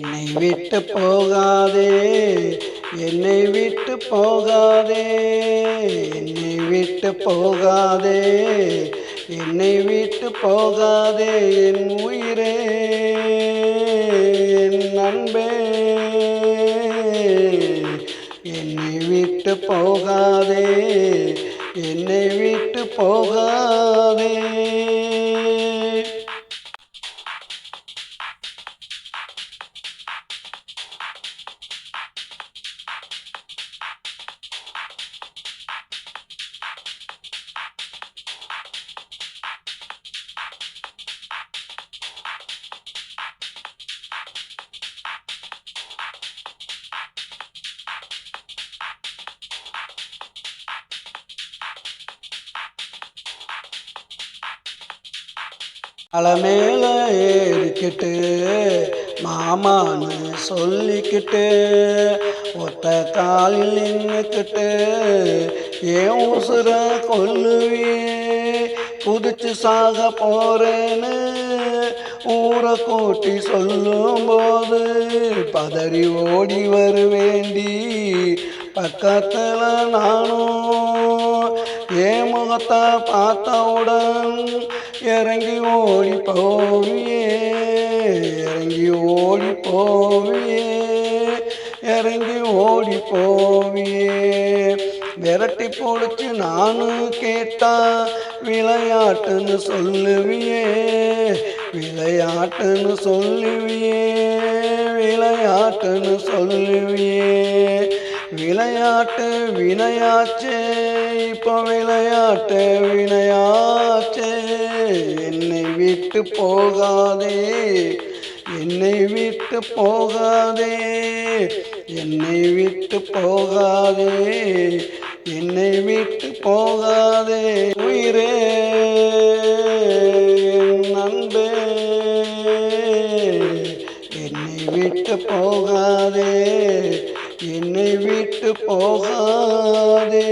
என்னை விட்டு போகாதே என்னை விட்டு போகாதே என்னை விட்டு போகாதே என்னை விட்டு போகாதே என் உயிரே என் நண்பே என்னை விட்டு போகாதே என்னை விட்டு போகாதே. அலமேல ஏறிக்கிட்டு மாமான்னு சொல்லிக்கிட்டு ஒத்த காலில் நின்றுக்கிட்டு ஏன் உசுர கொல்லுவே குதிச்சு சாக போறேன்னு ஊரை கூட்டி சொல்லும்போது பதறி ஓடி வருவேண்டி பக்கத்தில் நானும் என் முகத்தை பார்த்தவுடன் இறங்கி ஓடி போவியே இறங்கி ஓடி போவியே இறங்கி ஓடி போவியே விரட்டி போடுச்சு நானும் கேட்டா விளையாட்டுன்னு சொல்லுவியே விளையாட்டுன்னு சொல்லுவியே விளையாட்டுன்னு சொல்லுவியே. விளையாட்டு வினையாச்சே இப்போ விளையாட்டு வினையாச்சே. என்னை விட்டு போகாதே என்னை விட்டு போகாதே என்னை விட்டு போகாதே என்னை விட்டு போகாதே. உயிரே நண்பே என்னை விட்டு போகாதே. என்னை விட்டு போகாதே.